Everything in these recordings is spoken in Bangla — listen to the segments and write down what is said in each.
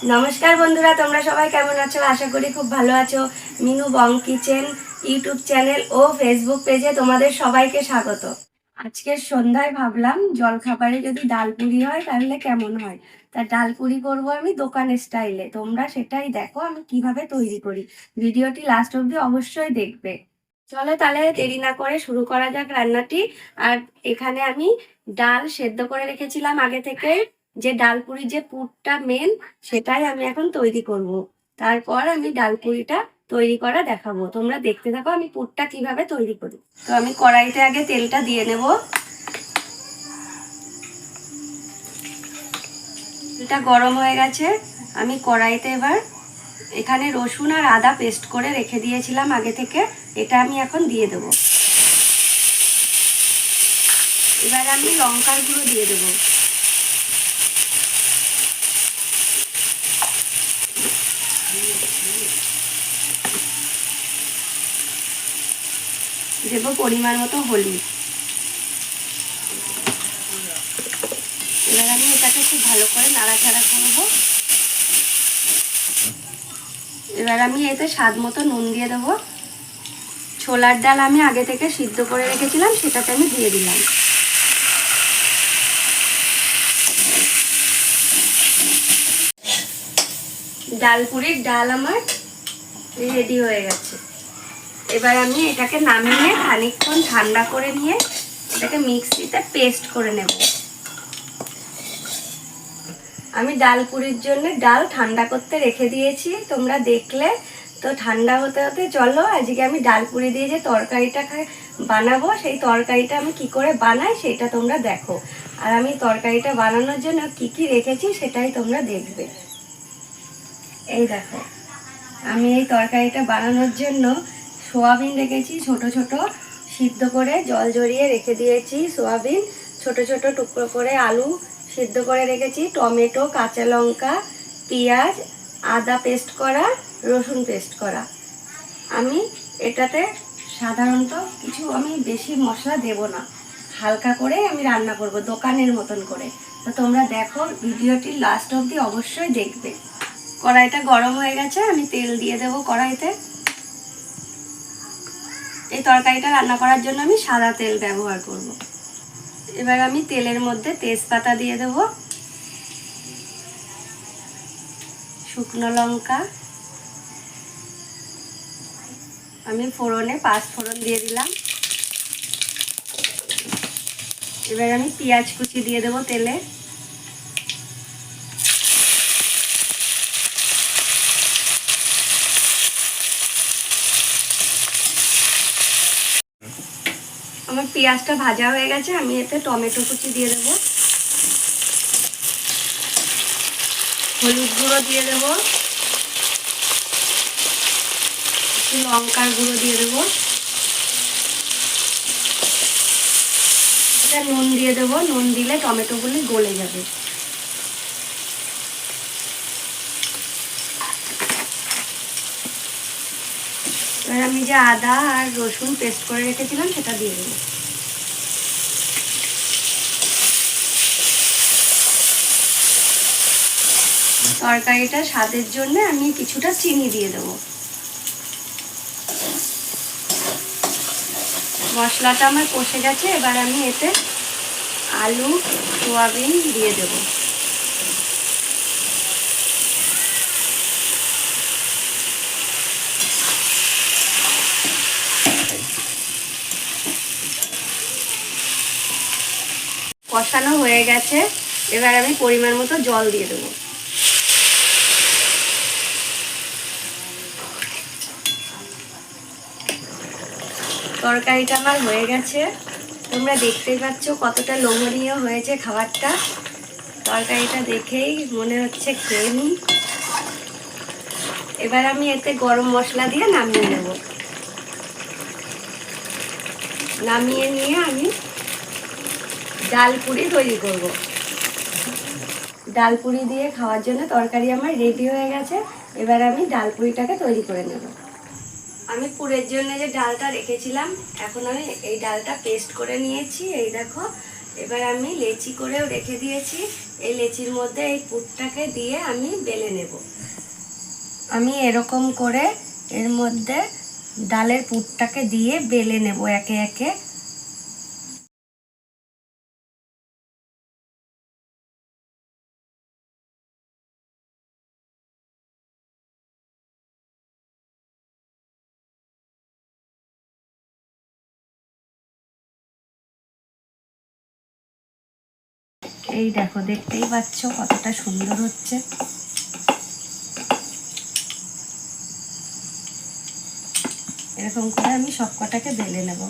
নমস্কার বন্ধুরা, তোমরা সবাই কেমন আছো? আশা করি খুব ভালো আছো। Minu Bong kitchen YouTube channel ও ফেসবুক পেজে তোমাদের সবাইকে স্বাগত। আজকের সন্ধ্যায় ভাবলাম, জলখাবারে যদি ডাল পুরি হয়, তাহলে কেমন হয়? তা ডাল পুরি করব আমি দোকানের স্টাইলে। তোমরা সেটাই দেখো, আমি কীভাবে তৈরি করি। ভিডিওটি লাস্ট অবধি অবশ্যই দেখবে। চলো তাহলে দেরি না করে শুরু করা যাক রান্নাটি। আর এখানে আমি ডাল সেদ্ধ করে রেখেছিলাম আগে থেকে যে ডালপুরি যে পুরটা মেন সেটাই আমি এখন তৈরি করব। তারপর আমি ডালপুরিটা তৈরি করা দেখাবো। তোমরা দেখতে থাকো আমি পুরটা কীভাবে তৈরি করি। তো আমি কড়াইতে আগে তেলটা দিয়ে নেব। এটা গরম হয়ে গেছে। আমি কড়াইতে এবার এখানে রসুন আর আদা পেস্ট করে রেখে দিয়েছিলাম আগে থেকে। এটা আমি এখন দিয়ে দেব। এবার আমি লঙ্কার গুঁড়ো দিয়ে দেবো। দেব পরিমাণ মতো হলুদ। এবার আমি এটাকে খুব ভালো করে নাড়াচাড়া করব। এবার আমি এতে স্বাদ মতো নুন দিয়ে দেবো। ছোলার ডাল আমি আগে থেকে সিদ্ধ করে রেখেছিলাম, সেটাতে আমি দিয়ে দিলাম। ডালপুরির ডাল আমার রেডি হয়ে গেছে। এবার আমি এটাকে নামিয়ে খানিকক্ষণ ঠান্ডা করে নিয়ে এটাকে মিক্সিতে পেস্ট করে নেব। আমি ডাল পুরির জন্য ডাল ঠান্ডা করতে রেখে দিয়েছি, তোমরা দেখলে। তো ঠান্ডা হতে হতে চলো, আজকে আমি ডাল পুরি দিয়ে যে তরকারিটা বানাবো, সেই তরকারিটা আমি কি করে বানাই সেটা তোমরা দেখো। আর আমি তরকারিটা বানানোর জন্য কি কি রেখেছি সেটাই তোমরা দেখবে। এই দেখো, আমি এই তরকারিটা বানানোর জন্য সোয়াবিন রেখেছি, ছোট ছোট, সিদ্ধ করে জল জড়িয়ে রেখে দিয়েছি সোয়াবিন, ছোট ছোট টুকরো করে আলু সিদ্ধ করে রেখেছি, টমেটো, কাঁচা লঙ্কা, পেঁয়াজ, আদা পেস্ট করা, রসুন পেস্ট করা। আমি এটাতে সাধারণত কিছু আমি বেশি মশলা দেব না, হালকা করে আমি রান্না করব দোকানের মতন করে। তো তোমরা দেখো, ভিডিওটি লাস্ট অবধি অবশ্যই দেখবে। কড়াইটা গরম হয়ে গেছে, আমি তেল দিয়ে দেবো কড়াইতে। এই তরকারিটা রান্না করার জন্য আমি সাদা তেল ব্যবহার করব। এবার আমি তেলের মধ্যে তেজপাতা দিয়ে দেব, শুকনো লঙ্কা। আমি ফোড়নে, পাঁচ ফোড়ন দিয়ে দিলাম। এবার আমি পেঁয়াজ কুচি দিয়ে দেবো তেলে। আমার পেঁয়াজটা ভাজা হয়ে গেছে, আমি এতে টমেটো কুচি দিয়ে দেব। হলুদ গুঁড়ো দিয়ে দেব। লঙ্কার গুঁড়ো দিয়ে দেব। এটা নুন দিয়ে দেবো। নুন দিলে টমেটোগুলি গলে যাবে। এবার আমি যে আদা আর রসুন পেস্ট করে রেখেছিলাম, সেটা দিয়ে দেবো। তরকারিটা স্বাদের জন্য আমি কিছুটা চিনি দিয়ে দেবো। মশলাটা আমার কষে গেছে, এবার আমি এতে আলু, সোয়াবিন দিয়ে দেবো। কষানো হয়ে গেছে। এবার আমি পরিমাণ মতো জল দিয়ে দেবো। তরকারিটা আমার হয়ে গেছে। তোমরা দেখতেই পাচ্ছ কতটা লোভনীয় হয়েছে খাবারটা। তরকারিটা দেখেই মনে হচ্ছে খেয়ে নিই এবার আমি এতে গরম মশলা দিয়ে নামিয়ে নেব। নামিয়ে নিয়ে আমি ডাল পুরি তৈরি করব। ডাল পুরি দিয়ে খাওয়ার জন্য তরকারি আমার রেডি হয়ে গেছে। এবার আমি ডাল পুরিটাকে তৈরি করে নেব। আমি পুরের জন্য যে ডালটা রেখেছিলাম, এখন আমি এই ডালটা পেস্ট করে নিয়েছি। এই দেখো, এবার আমি লেচি করেও রেখে দিয়েছি। এই লেচির মধ্যে এই পুরটাকে দিয়ে আমি বেলে নেব। আমি এরকম করে এর মধ্যে ডালের পুরটাকে দিয়ে বেলে নেব একে একে। এই দেখো দেখতেই পাচ্ছ কতটা সুন্দর হচ্ছে। এরকম করে আমি সব কটাকে বেলে নেব।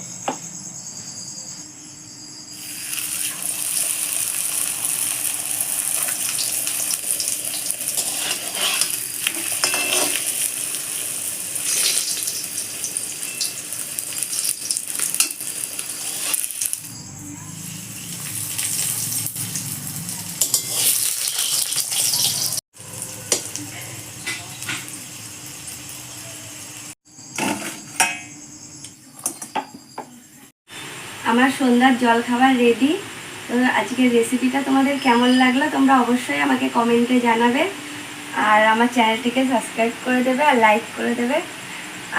আমার সন্ধ্যার জল খাবার রেডি তো আজকের রেসিপিটা তোমাদের কেমন লাগল তোমরা অবশ্যই আমাকে কমেন্টে জানাবে। আর আমার চ্যানেলটিকে সাবস্ক্রাইব করে দেবে আর লাইক করে দেবে।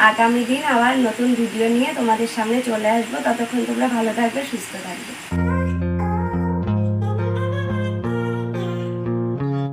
আগামী দিন আবার নতুন ভিডিও নিয়ে তোমাদের সামনে চলে আসব। ততক্ষণ তোমরা ভালো থাকবে, সুস্থ থাকবে।